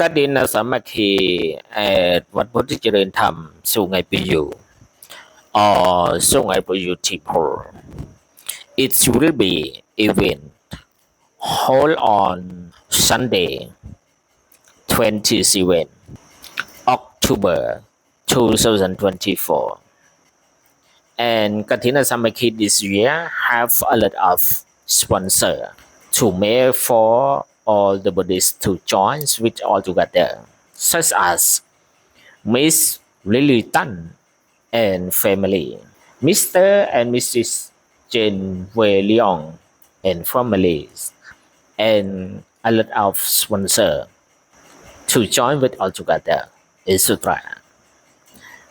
กดินสามัคคีเอ่วัดพุทธเจริญธรรมสู่ไงปีอยู่อ๋อสู่ไงปีอยู่ที่พอ It will be event hold on Sunday 27 October 2024 and Katina Samaki this year have a lot of sponsor to make for all the Buddhists to join with all together, such as Miss Lily Tan and family, Mr. and Mrs. Jane Wei Leong and families, and a lot of sponsor to join with all together, etc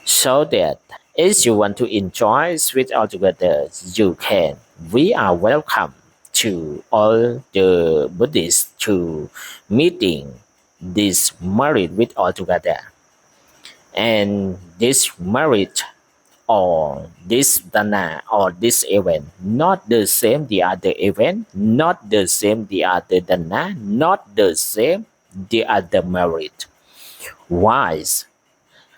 so that if you want to enjoy sweet all together, you can. We are welcome to all the Buddhists to meeting this married with all together. And this marriage or this dana or this event, not the same the other event, not the same the other dana, not the same the other marriage. Wise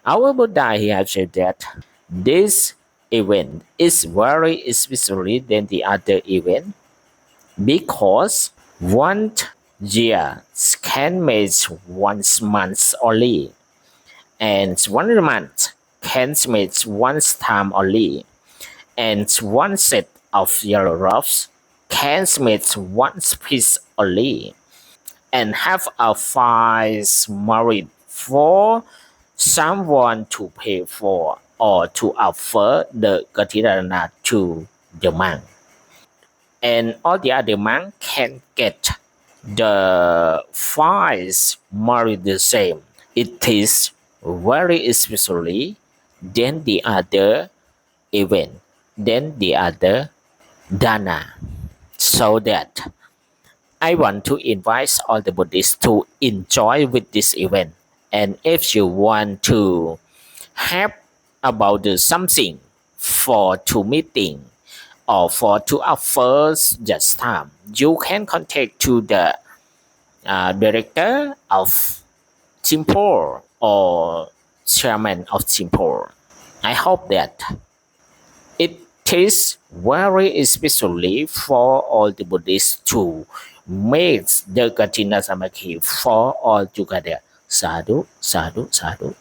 our Buddha he has said that this event is very especially than the other event because one year can make once month only. And one month can make once time only. And one set of yellow robes can make one piece only. And have a five married for someone to pay for or to offer the Gatirana to the monk. And all the other monk can get the files more the same. It is very especially than the other event, than the other dana. So that I want to invite all the Buddhists to enjoy with this event and if you want to have about something for to meeting or for our first this time, you can contact to the uh, director of Timpor or chairman of Timpor. I hope that it is very especially for all the Buddhists to make the Katina Samakhi for all together. Sadhu, sadhu, sadhu.